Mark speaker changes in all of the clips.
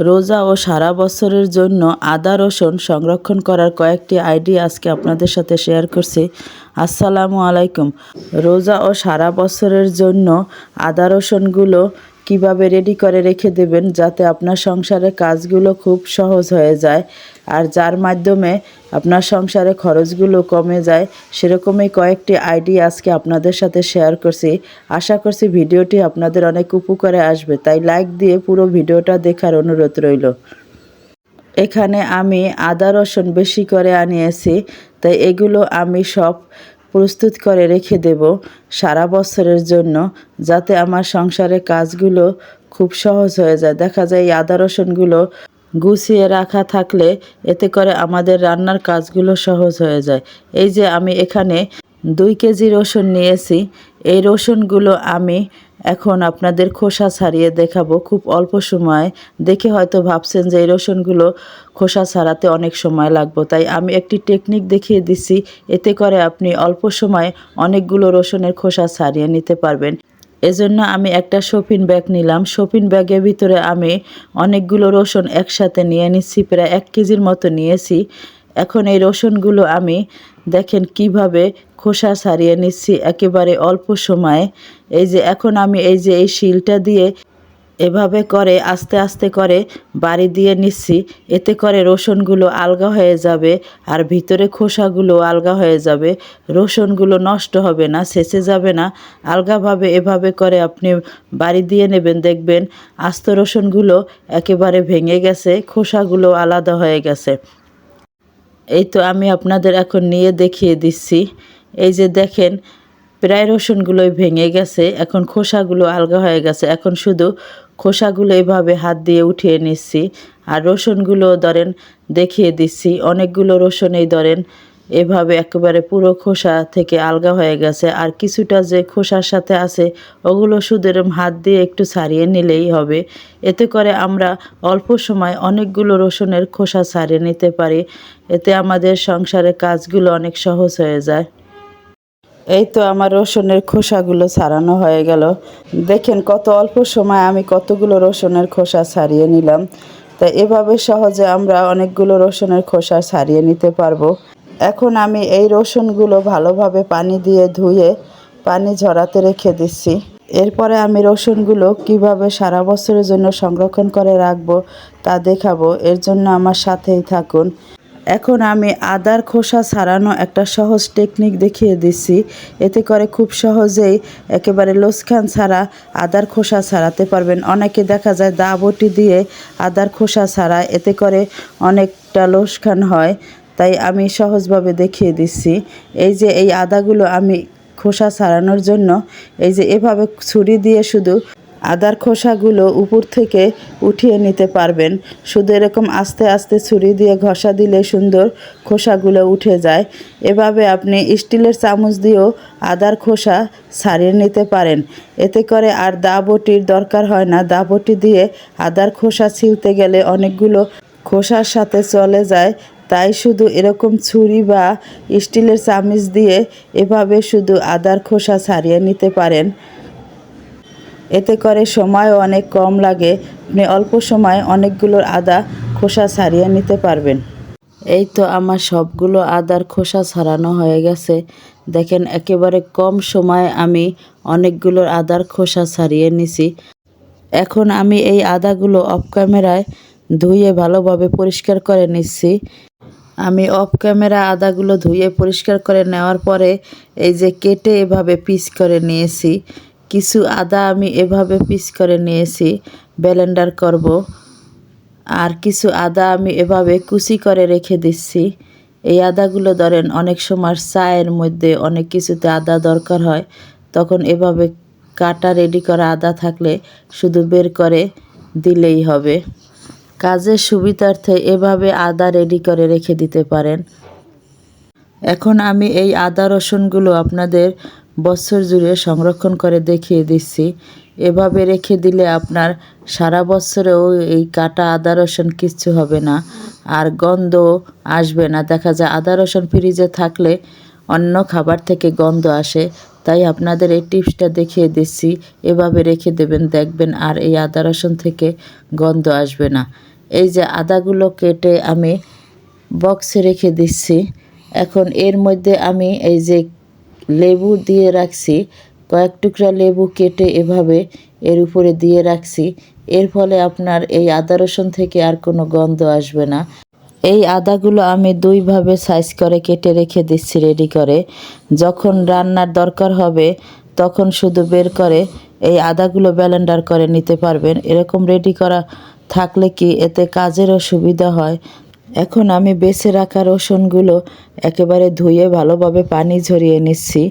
Speaker 1: রোজা ও সারা বছরের জন্য আদা রসুন সংরক্ষণ করার কয়েকটি আইডি আজকে আপনাদের সাথে শেয়ার করছি। আসসালামু আলাইকুম। রোজা ও সারা বছরের জন্য আদা রসুনগুলো কীভাবে রেডি করে রেখে দেবেন যাতে আপনার সংসারের কাজগুলো খুব সহজ হয়ে যায়। আর যার মাধ্যমে আপনার সংসারে খরচগুলো কমে যায়, সেরকমই কয়েকটি আইডিয়া আজকে আপনাদের সাথে শেয়ার করছি। আশা করছি ভিডিওটি আপনাদের অনেক উপকারে আসবে। তাই লাইক দিয়ে পুরো ভিডিওটা দেখার অনুরোধ রইল। এখানে আমি আদা রসুন বেশি করে আনিয়েছি। তাই এগুলো আমি সব প্রস্তুত করে রেখে দেব সারা বছরের জন্য, যাতে আমার সংসারে কাজগুলো খুব সহজ হয়ে যায়। দেখা যায় এই আদা রসুনগুলো গুছিয়ে রাখা থাকলে এতে করে আমাদের রান্নার কাজগুলো সহজ হয়ে যায়। এই যে আমি এখানে দুই কেজি রসুন নিয়েছি। এই রসুনগুলো আমি এখন আপনাদের খোসা ছাড়িয়ে দেখাবো খুব অল্প সময়। দেখে হয়তো ভাবছেন যে এই রসুনগুলো খোসা ছাড়াতে অনেক সময় লাগবো। তাই আমি একটি টেকনিক দেখিয়ে দিচ্ছি। এতে করে আপনি অল্প সময় অনেকগুলো রসুনের খোসা ছাড়িয়ে নিতে পারবেন। এজন্য আমি একটা শপিং ব্যাগ নিলাম। শপিং ব্যাগের ভিতরে আমি অনেকগুলো রসুন একসাথে নিয়ে নিচ্ছি। প্রায় এক কেজির মতো নিয়েছি। এখন এই রসুনগুলো আমি দেখেন কীভাবে খোসা ছাড়িয়ে নিচ্ছি, একেবারে অল্প সময়ে। এই যে এখন আমি এই যে এই শিলটা দিয়ে এভাবে করে, আস্তে আস্তে করে বাড়ি দিয়ে নিচ্ছি, এতে করে রসুনগুলো আলগা হয়ে যাবে আর ভিতরে খোসাগুলো আলগা হয়ে যাবে। রসুনগুলো নষ্ট হবে না শেষে যাবে না। আলগাভাবে এভাবে করে আপনি বাড়ি দিয়ে নেবেন, দেখবেন আস্ত রসুনগুলো একেবারে ভেঙে গেছে, খোসাগুলো আলাদা হয়ে গেছে। এই তো আমি আপনাদের এখন নিয়ে দেখিয়ে দিচ্ছি। এই যে দেখেন, প্রায় রসুনগুলোই ভেঙে গেছে, এখন খোসাগুলো আলগা হয়ে গেছে। এখন শুধু খোসাগুলো এভাবে হাত দিয়ে উঠিয়ে নিচ্ছি। আর রসুনগুলো ধরেন দেখিয়ে দিচ্ছি, অনেকগুলো রসুনেই ধরেন এভাবে একেবারে পুরো খোসা থেকে আলগা হয়ে গেছে। আর কিছুটা যে খোসার সাথে আছে, ওগুলো এরম হাত দিয়ে একটু ছাড়িয়ে নিলেই হবে। এতে করে আমরা অল্প সময় অনেকগুলো রসুনের খোসা ছাড়িয়ে নিতে পারি। এতে আমাদের সংসারের কাজগুলো অনেক সহজ হয়ে যায়। এই তো আমার রসুনের খোসাগুলো ছাড়ানো হয়ে গেল। দেখেন কত অল্প সময় আমি কতগুলো রসুনের খোসা ছাড়িয়ে নিলাম। তাই এভাবে সহজে আমরা অনেকগুলো রসুনের খোসা ছাড়িয়ে নিতে পারব। এখন আমি এই রসুনগুলো ভালোভাবে পানি দিয়ে ধুয়ে পানি ঝরাতে রেখে দিচ্ছি। এরপরে আমি রসুনগুলো কীভাবে সারা বছরের জন্য সংরক্ষণ করে রাখব তা দেখাবো। এর জন্য আমার সাথেই থাকুন। এখন আমি আদার খোসা ছাড়ানো একটা সহজ টেকনিক দেখিয়ে দিচ্ছি। এতে করে খুব সহজেই একেবারে লোসখান ছাড়া আদার খোসা ছাড়াতে পারবেন। অনেকে দেখা যায় দা বটি দিয়ে আদার খোসা ছাড়া এতে করে অনেকটা লোসখান হয়। তাই আমি সহজভাবে দেখিয়ে দিচ্ছি। এই যে এই আদাগুলো আমি খোসা ছাড়ানোর জন্য, এই যে এভাবে ছুরি দিয়ে শুধু আদার খোসাগুলো উপর থেকে উঠিয়ে নিতে পারবেন। শুধু এরকম আস্তে আস্তে ছুরি দিয়ে ঘষা দিলে সুন্দর খোসাগুলো উঠে যায়। এভাবে আপনি স্টিলের চামচ দিয়েও আদার খোসা ছাড়িয়ে নিতে পারেন। এতে করে আর দাবটির দরকার হয় না। দা বটি দিয়ে আদার খোসা ছিলতে গেলে অনেকগুলো খোসার সাথে চলে যায়। তাই শুধু এরকম ছুরি বা স্টিলের চামিচ দিয়ে এভাবে শুধু আদার খোসা ছাড়িয়ে নিতে পারেন। এতে করে সময়ও অনেক কম লাগে। আপনি অল্প সময় অনেকগুলোর আদা খোসা ছাড়িয়ে নিতে পারবেন। এই তো আমার সবগুলো আদার খোসা ছাড়ানো হয়ে গেছে। দেখেন, একেবারে কম সময়ে আমি অনেকগুলোর আদার খোসা ছাড়িয়ে নিছি। এখন আমি এই আদাগুলো অফ ক্যামেরায় ধুয়ে ভালোভাবে পরিষ্কার করে নিচ্ছি। আমি অফ ক্যামেরা আদাগুলো ধুয়ে পরিষ্কার করে নেওয়ার পরে এই যে কেটে এভাবে পিস করে নিয়েছি। কিছু আদা আমি এভাবে পিস করে নিয়েছি, ব্লেন্ডার করব। আর কিছু আদা আমি এভাবে কুচি করে রেখে দিচ্ছি। এই আদাগুলো ধরেন অনেক সময় চায়ের মধ্যে অনেক কিছুতে আদা দরকার হয়, তখন এভাবে কাটা রেডি করা আদা থাকলে শুধু বের করে দিলেই হবে। কাজের সুবিধার্থে এভাবে আদা রেডি করে রেখে দিতে পারেন। এখন আমি এই আদা রসুনগুলো আপনাদের বছর জুড়ে সংরক্ষণ করে দেখিয়ে দিচ্ছি। এভাবে রেখে দিলে আপনার সারা বছরেও এই কাটা আদা রসুন কিচ্ছু হবে না, আর গন্ধ আসবে না। দেখা যায় আদা রসুন ফ্রিজে থাকলে অন্য খাবার থেকে গন্ধ আসে, তাই আপনাদের এই টিপসটা দেখিয়ে দিচ্ছি। এভাবে রেখে দেবেন, দেখবেন, আর এই আদা রসুন থেকে গন্ধ আসবে না। এই যে আদাগুলো কেটে আমি বক্সে রেখে দিচ্ছি। এখন এর মধ্যে আমি এই যে লেবু দিয়ে রাখছি, কয়েক টুকরা লেবু কেটে এভাবে এর উপরে দিয়ে রাখছি। এর ফলে আপনার এই আদা রসুন থেকে আর কোনো গন্ধ আসবে না। এই আদাগুলো আমি দুইভাবে সাইজ করে কেটে রেখে দিচ্ছি রেডি করে। যখন রান্নার দরকার হবে, তখন শুধু বের করে এই আদাগুলো ব্লেন্ডার করে নিতে পারবেন। এরকম রেডি করা থাকলে কি এতে কাজেরও সুবিধা হয়? এখন আমি বেছে রাখা রসুনগুলো একেবারে ধুয়ে ভালোভাবে পানি ঝরিয়ে নিচ্ছি।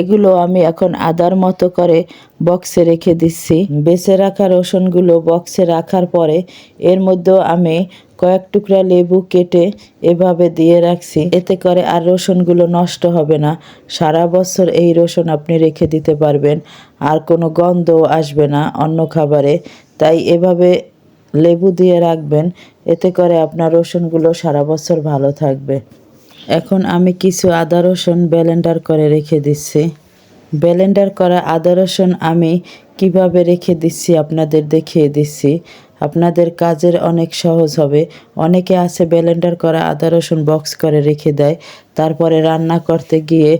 Speaker 1: এগুলো আমি এখন আদার মতো করে বক্সে রেখে দিচ্ছি। বেছে রাখা রসুনগুলো বক্সে রাখার পরে এর মধ্যেও আমি কয়েক টুকরা লেবু কেটে এভাবে দিয়ে রাখছি। এতে করে আর রসুনগুলো নষ্ট হবে না। সারা বছর এই রসুন আপনি রেখে দিতে পারবেন। আর কোনো গন্ধও আসবে না অন্য খাবারে। তাই এভাবে লেবু দিয়ে রাখবেন, এতে করে আপনার রসুনগুলো সারা বছর ভালো থাকবে। এখন আমি কিছু আদা রসুন ব্লেন্ডার করে রেখে দিচ্ছি। ব্লেন্ডার করা আদা রসুন আমি কীভাবে রেখে দিচ্ছি আপনাদের দেখিয়ে দিচ্ছি। আপনাদের কাজের অনেক সহজ হবে। অনেকে আছে ব্লেন্ডার করা আদা রসুন বক্স করে রেখে দেয়। তারপরে রান্না করতে গিয়ে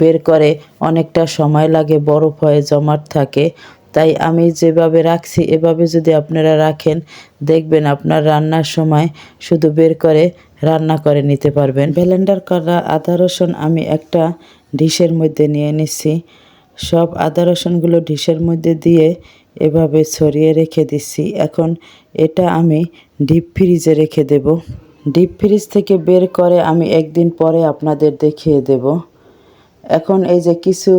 Speaker 1: বের করে অনেকটা সময় লাগে, বরফ হয়ে জমাট থাকে। তাই আমি যেভাবে রাখছি, এভাবে যদি আপনারা রাখেন, দেখবেন আপনার রান্নার সময় শুধু বের করে রান্না করে নিতে পারবেন। ব্লেন্ডার করা আদা রসুন আমি একটা ডিশের মধ্যে নিয়ে নিচ্ছি। সব আদা রসুনগুলো ডিশের মধ্যে দিয়ে এভাবে ছড়িয়ে রেখে দিচ্ছি। এখন এটা আমি ডিপ ফ্রিজে রেখে দেব। ডিপ ফ্রিজ থেকে বের করে আমি একদিন পরে আপনাদের দেখিয়ে দেব। এখন এই যে কিছু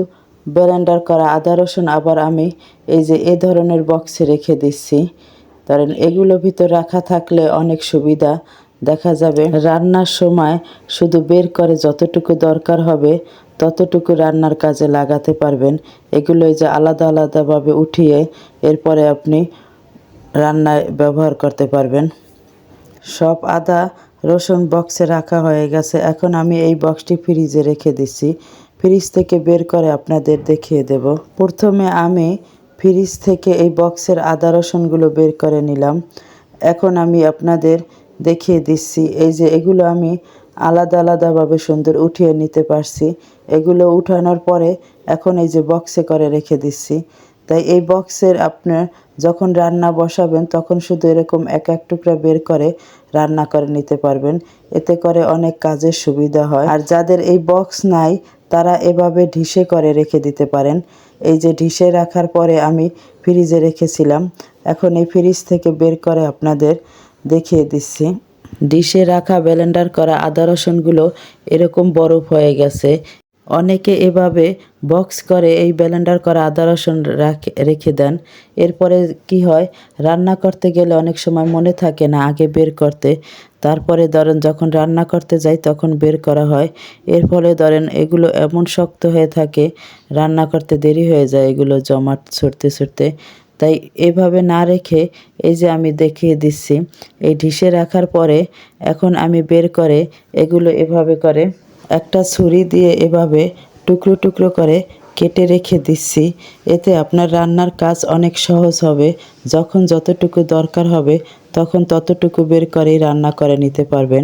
Speaker 1: ব্লেন্ডার করা আদা, রসুন, আবার আমি এই যে এ ধরনের বক্সে রেখে দিচ্ছি। ধরেন এগুলো ভিতর রাখা থাকলে অনেক সুবিধা। দেখা যাবে রান্নার সময় শুধু বের করে যতটুকু দরকার হবে, ততটুকু রান্নার কাজে লাগাতে পারবেন। এগুলো যে আলাদা আলাদাভাবে উঠিয়ে এরপরে আপনি রান্নায় ব্যবহার করতে পারবেন। সব আদা, রসুন বক্সে রাখা হয়ে গেছে। এখন আমি এই বক্সটি ফ্রিজে রেখে দিচ্ছি। ফ্রিজ থেকে বের করে আপনাদের দেখিয়ে দেব। প্রথমে আমি ফ্রিজ থেকে এই বক্সের আদা রসুনগুলো বের করে নিলাম। এখন আমি আপনাদের দেখিয়ে দিচ্ছি, এই যে এগুলো আমি আলাদা আলাদাভাবে সুন্দর উঠিয়ে নিতে পারছি। এগুলো উঠানোর পরে এখন এই যে বক্সে করে রেখে দিচ্ছি। তাই এই বক্সের আপনার যখন রান্না বসাবেন, তখন শুধু এরকম এক এক টুকরা বের করে রান্না করে নিতে পারবেন। এতে করে অনেক কাজের সুবিধা হয়। আর যাদের এই বক্স নাই তারা এভাবে ঢিসে করে রেখে দিতে পারেন। এই যে ঢিসে রাখার পরে আমি ফ্রিজে রেখেছিলাম। এখন এই ফ্রিজ থেকে বের করে আপনাদের দেখিয়ে দিচ্ছি। ডিশে রাখা ব্লেন্ডার করা আদা রসুনগুলো এরকম বরফ হয়ে গেছে। অনেকে এভাবে বক্স করে এই ব্লেন্ডার করা আদা রসুন রাখে দেন। এরপরে কি হয়? রান্না করতে গেলে অনেক সময় মনে থাকে না আগে বের করতে। তারপরে ধরেন যখন রান্না করতে যাই তখন বের করা হয়। এর ফলে ধরেন এগুলো এমন শক্ত হয়ে থাকে, রান্না করতে দেরি হয়ে যায় এগুলো জমাট ছড়তে ছড়তে তাই এভাবে না রেখে এই যে আমি দেখিয়ে দিচ্ছি, এই ঢিসে রাখার পরে এখন আমি বের করে এগুলো এভাবে করে, একটা ছুরি দিয়ে এভাবে টুকরো টুকরো করে কেটে রেখে দিচ্ছি। এতে আপনার রান্নার কাজ অনেক সহজ হবে। যখন যতটুকু দরকার হবে, তখন ততটুকু বের করেই রান্না করে নিতে পারবেন।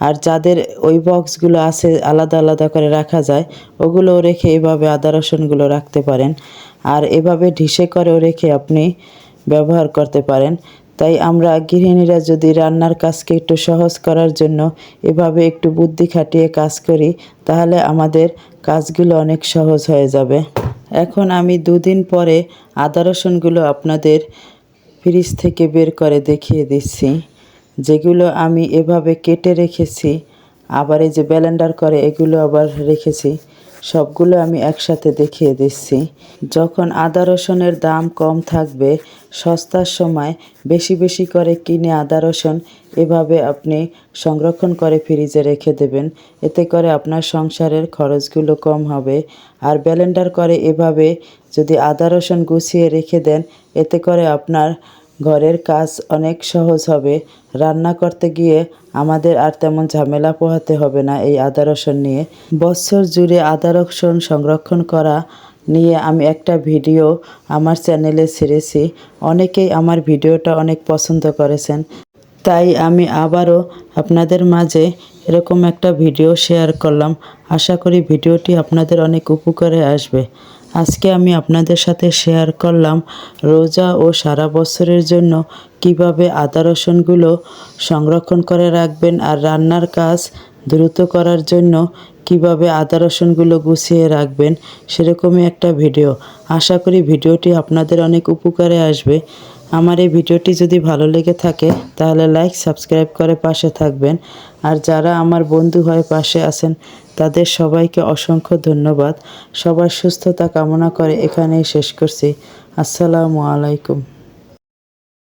Speaker 1: আর যাদের ওই বক্সগুলো আছে, আলাদা আলাদা করে রাখা যায়, ওগুলোও রেখে এভাবে আদা রসুনগুলো রাখতে পারেন। আর এভাবে ঢিসে করেও রেখে আপনি ব্যবহার করতে পারেন। তাই আমরা গৃহিণীরা যদি রান্নার কাজকে একটু সহজ করার জন্য এভাবে একটু বুদ্ধি খাটিয়ে কাজ করি, তাহলে আমাদের কাজগুলো অনেক সহজ হয়ে যাবে। এখন আমি দুদিন পরে আদা রসুনগুলো আপনাদের ফ্রিজ থেকে বের করে দেখিয়ে দিচ্ছি। যেগুলো আমি এভাবে কেটে রেখেছি, আবার এই যে ব্লেন্ডার করে এগুলো আবার রেখেছি। সবগুলো আমি একসাথে দেখিয়ে দিচ্ছি। যখন আদা রসুনের দাম কম থাকবে, সস্তার সময় বেশি বেশি করে কিনে আদা রসুন এভাবে আপনি সংরক্ষণ করে ফ্রিজে রেখে দেবেন। এতে করে আপনার সংসারের খরচগুলো কম হবে। আর ব্লেন্ডার করে এভাবে যদি আদা রসুন গুছিয়ে রেখে দেন, এতে করে আপনার ঘরের কাজ অনেক সহজ হবে। রান্না করতে গিয়ে আমাদের আর তেমন ঝামেলা পোহাতে হবে না এই আদা রসুন নিয়ে। বছর জুড়ে আদা রসুন সংরক্ষণ করা নিয়ে আমি একটা ভিডিও আমার চ্যানেলে ছেড়েছি। অনেকেই আমার ভিডিওটা অনেক পছন্দ করেছেন। তাই আমি আবারও আপনাদের মাঝে এরকম একটা ভিডিও শেয়ার করলাম। আশা করি ভিডিওটি আপনাদের অনেক উপকারে আসবে। আজকে আমি আপনাদের সাথে শেয়ার করলাম রোজা ও সারা বছরের জন্য কীভাবে আদা রসুনগুলো সংরক্ষণ করে রাখবেন আর রান্নার কাজ দ্রুত করার জন্য কীভাবে আদা রসুনগুলো গুছিয়ে রাখবেন সেরকমই একটা ভিডিও আশা করি ভিডিওটি আপনাদের অনেক উপকারে আসবে। আমার এই ভিডিওটি যদি ভালো লেগে থাকে, তাহলে লাইক সাবস্ক্রাইব করে পাশে থাকবেন। আর যারা আমার বন্ধু হয়ে পাশে আছেন তাদের সবাইকে অসংখ্য ধন্যবাদ। সবার সুস্থতা কামনা করে এখানেই শেষ করছি। আসসালামু আলাইকুম।